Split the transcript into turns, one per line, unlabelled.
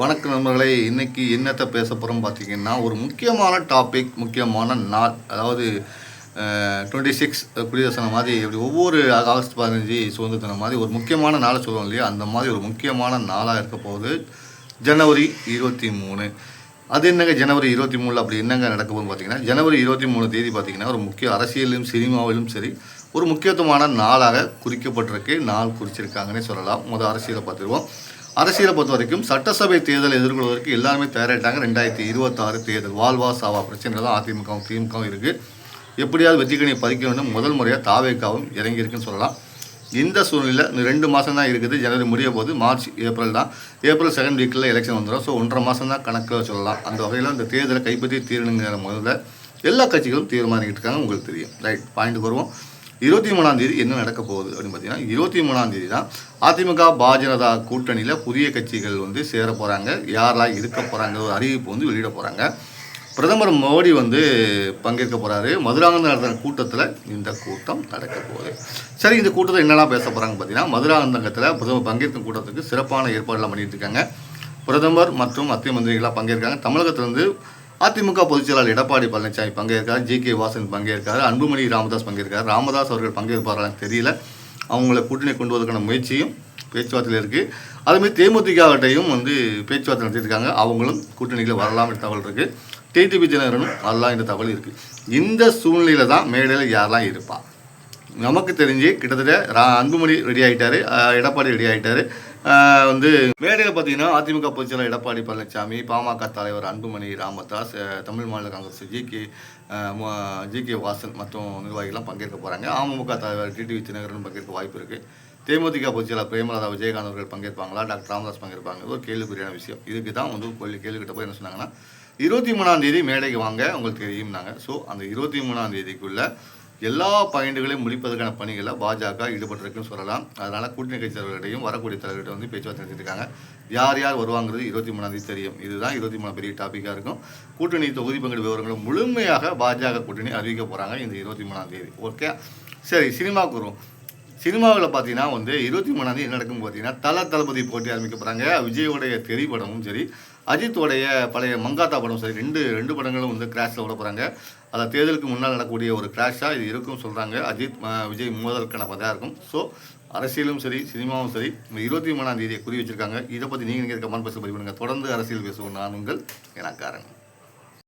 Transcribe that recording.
வணக்கம் நண்பர்களே. இன்னைக்கு என்னத்தை பேச போகிறோம் பார்த்தீங்கன்னா ஒரு முக்கியமான டாபிக் முக்கியமான நாள். அதாவது டுவெண்ட்டி சிக்ஸ் குடியரசு தினம் மாதிரி இப்படி ஒவ்வொரு ஆகஸ்ட் பதினஞ்சு சுதந்திர தினம் மாதிரி ஒரு முக்கியமான நாளை சொல்லுவோம் இல்லையா? அந்த மாதிரி ஒரு முக்கியமான நாளாக இருக்க போகுது ஜனவரி இருபத்தி மூணு. அது என்னங்க ஜனவரி இருபத்தி மூணில் அப்படி என்னங்க நடக்க போகுதுன்னு பார்த்தீங்கன்னா ஜனவரி இருபத்தி மூணு தேதி பார்த்தீங்கன்னா ஒரு முக்கிய அரசியலிலும் சினிமாவிலும் சரி ஒரு முக்கியத்துவமான நாளாக குறிக்கப்பட்டிருக்கு நாள் குறிச்சிருக்காங்கன்னே சொல்லலாம். முதல் அரசியலை பார்த்துருவோம். அரசியலை பொறுத்த வரைக்கும் சட்டசபை தேர்தலை எதிர்கொள்வதற்கு எல்லாருமே தயாராகிட்டாங்க ரெண்டாயிரத்தி இருபத்தாறு தேர்தல். வாழ்வா சாவா பிரச்சனை தான் அதிமுகவும் திமுகவும் இருக்குது எப்படியாவது வெற்றிக்கணியை பறிக்க வேண்டும் முதல் முறையாக தாவேக்காவும் இறங்கியிருக்குன்னு சொல்லலாம். இந்த சூழ்நிலையில் ரெண்டு மாதம் தான் இருக்குது. ஜனவரி முடிய போது மார்ச் ஏப்ரல் தான். ஏப்ரல் செகண்ட் வீக்கில் எலெக்ஷன் வந்துடும் ஸோ ஒன்றரை மாதம் தான் கணக்கில் சொல்லலாம். அந்த வகையில் இந்த தேர்தலை கைப்பற்றி தீரணுங்கிற முதல்ல எல்லா கட்சிகளும் தீர்மானிக்கிட்டு இருக்காங்க உங்களுக்கு தெரியும். ரைட் பாயிண்ட் வருவோம். இருபத்தி மூணாம் தேதி என்ன நடக்க போகுது அப்படின்னு பார்த்தீங்கன்னா இருபத்தி மூணாம் தேதி தான் அதிமுக பாஜனதா கூட்டணியில் புதிய கட்சிகள் வந்து சேர போகிறாங்க யாரெல்லாம் இருக்க போகிறாங்க ஒரு அறிவிப்பு வந்து வெளியிட போகிறாங்க பிரதமர் மோடி வந்து பங்கேற்க போகிறாரு மதுராந்தகம் நடத்துகிற கூட்டத்தில் இந்த கூட்டம் நடக்க போகுது. சரி இந்த கூட்டத்தில் என்னெல்லாம் பேச போகிறாங்க பார்த்தீங்கன்னா மதுராந்தகத்தில் பிரதமர் பங்கேற்கும் கூட்டத்துக்கு சிறப்பான ஏற்பாடுலாம் பண்ணிட்டு இருக்காங்க. பிரதமர் மற்றும் மத்திய மந்திரிகளாக பங்கேற்காங்க. தமிழகத்திலிருந்து அதிமுக பொதுச் செயலாளர் எடப்பாடி பழனிசாமி பங்கேற்கார் ஜி. கே. வாசன் பங்கேற்கார் அன்புமணி ராமதாஸ் பங்கேற்கார் ராமதாஸ் அவர்கள் பங்கேற்பார்களான்னு தெரியல. அவங்கள கூட்டணி கொண்டு வருவதற்கான முயற்சியும் பேச்சுவார்த்தையில் இருக்குது அதுமாதிரி தேமுதிகவட்டையும் வந்து பேச்சுவார்த்தை நடத்தியிருக்காங்க. அவங்களும் கூட்டணியில் வரலாம் என்ற தகவல் இருக்குது டிடிபி ஜனகரனும் வரலாம் என்ற தகவல் இருக்குது இந்த சூழ்நிலையில் தான் மேடையில் யாரெல்லாம் இருப்பா? நமக்கு தெரிஞ்சு கிட்டத்தட்ட ரா- அன்புமணி ரெடி ஆகிட்டாரு எடப்பாடி ரெடி ஆகிட்டாரு வந்து மேடையில் பார்த்தீங்கன்னா அதிமுக பொதுச்செயலர் எடப்பாடி பழனிசாமி பாமக தலைவர் Anbumani Ramadoss Tamil Maanila Congress G K G K Vasan மற்றும் நிர்வாகிகள்லாம் பங்கேற்க போகிறாங்க அமமுக தலைவர் டிடிவி தினகரன் பங்கேற்க வாய்ப்பு இருக்குது தேமுதிக பொதுச்செயலர் பிரேமலதா விஜயகாந்த் அவர்கள் பங்கேற்பாங்களா? டாக்டர் ராமதாஸ் பங்கேற்பாங்க. ஒரு கேள்விக்குரியான விஷயம். இதுக்கு தான் வந்து கேள்வி கேள்விக்கிட்ட போய் என்ன சொன்னாங்கன்னா இருபத்தி மூணாம் தேதி மேடைக்கு வாங்க உங்களுக்கு தெரியும்னாங்க. ஸோ அந்த இருபத்தி மூணாம் தேதிக்குள்ள எல்லா பாயிண்டுகளையும் முடிப்பதற்கான பணிகளை பாஜக ஈடுபட்டிருக்குன்னு சொல்லலாம். அதனால் கூட்டணி கட்சி தலைவர்களிடையும் வரக்கூடிய தலைவர்கிட்ட வந்து பேச்சுவார்த்தை நடத்திருக்காங்க யார் யார் வருவாங்கிறது இருபத்தி மூணாம் தேதி தெரியும். இதுதான் இருபத்தி மூணாம் பெரிய டாப்பிக்காக இருக்கும். கூட்டணி தொகுதி பங்கீடு விவரங்களும் முழுமையாக பாஜக கூட்டணி அறிவிக்க போகிறாங்க இந்த இருபத்தி மூணாம் தேதி. ஓகே? சரி சினிமாவுக்கு வருவோம். சினிமாவில் பார்த்தீங்கன்னா வந்து இருபத்தி மூணாம் தேதி என்ன நடக்கும் பார்த்தீங்கன்னா தல தளபதி போட்டி ஆரம்பிக்க போகிறாங்க விஜயோடைய தெரி சரி அஜித்தோடைய பழைய மங்காத்தா படம் சரி ரெண்டு ரெண்டு படங்களும் வந்து கிராஷில் விட போகிறாங்க அதை தேர்தலுக்கு முன்னால் நடக்கக்கூடிய ஒரு கிராஷாக இது இருக்கும் சொல்கிறாங்க அஜித் விஜய் மோதலுக்கான பதாக இருக்கும். ஸோ அரசியலும் சரி சினிமாவும் சரி இந்த இருபத்தி மூணாம் தேதியை குறி வச்சிருக்காங்க. இதை பற்றி நீங்கள் கமெண்ட் பேச பதிவு பண்ணுங்கள் தொடர்ந்து அரசியல் பேசுவோம். நான் உங்கள் எனக்காரன்